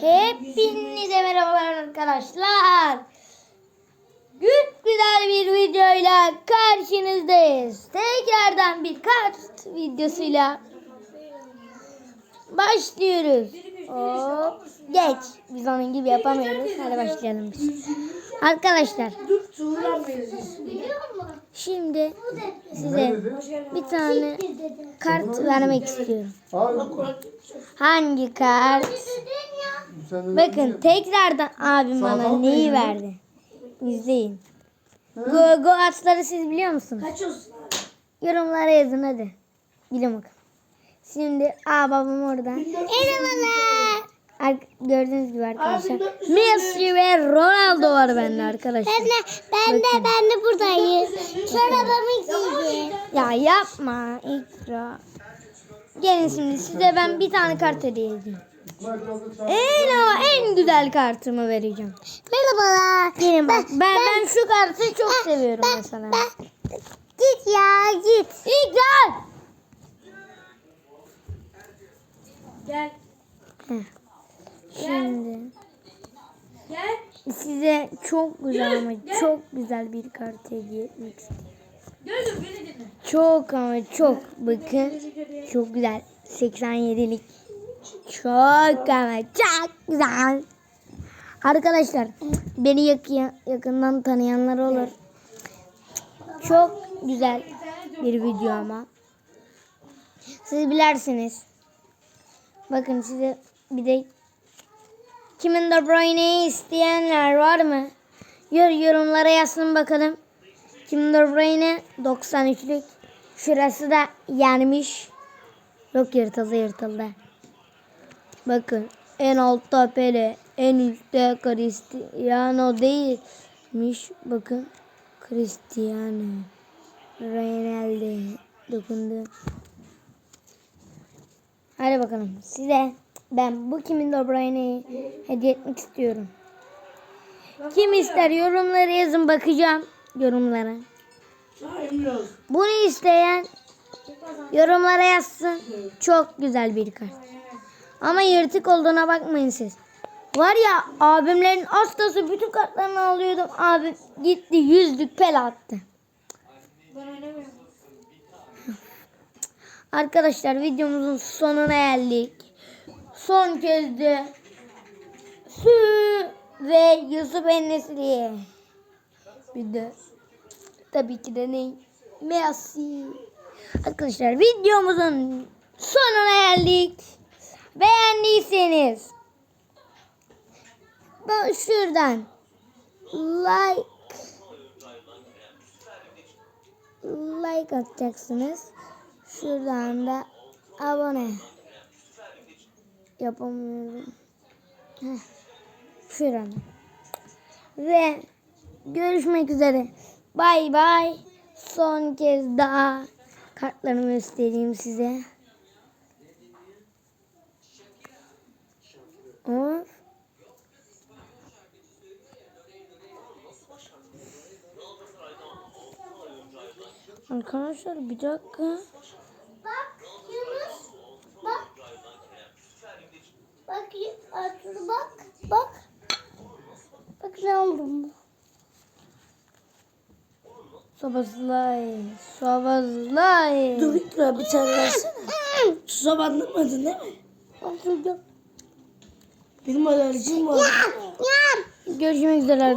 Hepinize merhaba arkadaşlar. Güp güzel bir videoyla karşınızdayız. Tekrardan bir kart videosuyla başlıyoruz. Hop, geç. Biz onun gibi yapamıyoruz. Hadi başlayalım biz. Arkadaşlar şimdi size bir tane kart vermek istiyorum. Hangi kart? Bakın tekrardan abim bana neyi verdi? İzleyin. Go go atları siz biliyor musunuz? Kaç olsun abi? Yorumlara yazın hadi. Bilin bakalım. Şimdi aa babam orada. Merhabalar. Ar- gördüğünüz gibi arkadaşlar. Abi, dört yüz Messi ve Ronaldo var bende arkadaşlar. Ben de ben de ben de buradayım. Çorabımı giydim. Ya yapma ikra. Gelin şimdi size ben bir tane kart hediye edeyim. En ama en güzel kartımı vereceğim. Merhabalar. Gelin bak ben ben şu kartı çok seviyorum mesela. Ben, git ya git. İkra. Gel. Şimdi Gel. size çok güzel ama çok güzel bir kart hediye etmek istiyorum. Gel dur beni dinle. Çok ama çok bakın çok güzel 87'lik çok ama çok güzel. Arkadaşlar beni yak- yakından tanıyanlar olur. Çok güzel bir video ama. Siz bilersiniz. Bakın size bir de kimin De Bruyne'yi isteyenler var mı? Yor yorumlara yazsın bakalım. Kim De Bruyne 93'lük. Şurası da yenmiş. Yok yırtıldı yırtıldı. Bakın en altta Pele, en üstte Cristiano değilmiş. Bakın Cristiano Ronaldo dokundu. Hadi bakalım size ben bu kimin De Bruyne'yi hediye etmek istiyorum. Kim ister yorumlara yazın bakacağım yorumlara. Bunu isteyen yorumlara yazsın. Çok güzel bir kart. Ama yırtık olduğuna bakmayın siz. Var ya abimlerin hastası bütün kartlarını alıyordum. Abim gitti yüzlük pel attı. Arkadaşlar videomuzun sonuna geldik. Son kez de Su ve Yusuf Enesli. Bir de tabii ki de ne? Messi. Arkadaşlar videomuzun sonuna geldik. Beğendiyseniz şuradan like like atacaksınız. Şuradan da abone yapamıyorum. Heh. Şuradan. Ve görüşmek üzere. Bay bay. Son kez daha kartlarımı göstereyim size. Of. Arkadaşlar bir dakika. Bak Yunus. Bak. Bak Artur bak. Bak. Bak ne aldım. Sobazlay. Sobazlay. Dur ikra bir tane versene. Tuza bandırmadın değil mi? Oturdum. Benim alerjim var. Ya. Görüşmek üzere.